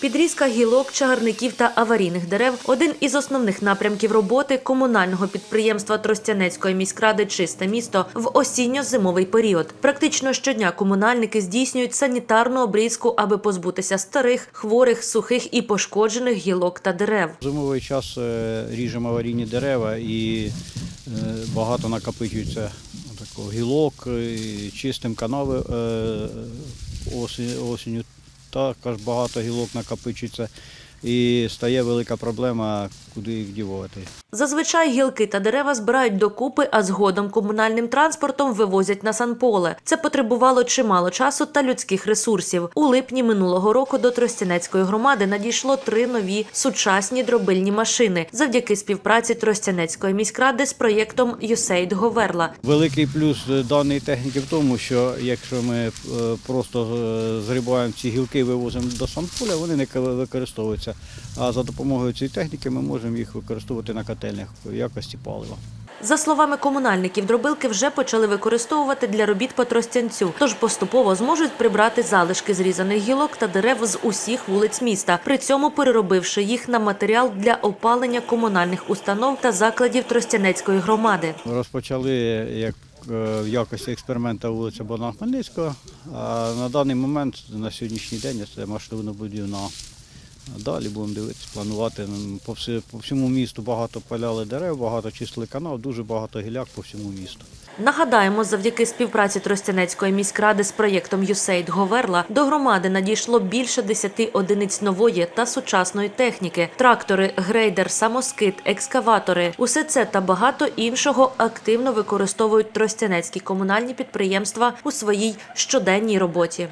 Підрізка гілок, чагарників та аварійних дерев один із основних напрямків роботи комунального підприємства Тростянецької міськради Чисте місто в осінньо-зимовий період. Практично щодня комунальники здійснюють санітарну обрізку, аби позбутися старих, хворих, сухих і пошкоджених гілок та дерев. Зимовий час е, ріжемо аварійні дерева і е, багато накопичується такого гілок, чистим канави е, осінню. Також багато гілок накопичується і стає велика проблема, куди їх дівати. Зазвичай гілки та дерева збирають докупи, а згодом комунальним транспортом вивозять на санполе. Це потребувало чимало часу та людських ресурсів. У липні минулого року до Тростянецької громади надійшло три нові сучасні дробильні машини завдяки співпраці Тростянецької міськради з проєктом «USAID Говерла. Великий плюс е, даної техніки в тому, що якщо ми е, просто е, зрибаємо ці гілки і вивозимо до санполя, вони не ка- використовуються. А за допомогою цієї техніки ми можемо їх використовувати на котельнях в якості палива. За словами комунальників, дробилки вже почали використовувати для робіт по Тростянцю, тож поступово зможуть прибрати залишки зрізаних гілок та дерев з усіх вулиць міста, при цьому переробивши їх на матеріал для опалення комунальних установ та закладів Тростянецької громади. Розпочали як е, в якості експеримента вулиця Богдана Хмельницького. А на даний момент, на сьогоднішній день, це масштабно-будівна. Далі будемо дивитися, планувати. По, всьому місту багато паляли дерев, багато чистили канал, дуже багато гіляк по всьому місту. Нагадаємо, завдяки співпраці Тростянецької міськради з проєктом «USAID Говерла до громади надійшло більше 10 одиниць нової та сучасної техніки: трактори, грейдер, самоскид, екскаватори. Усе це та багато іншого активно використовують тростянецькі комунальні підприємства у своїй щоденній роботі.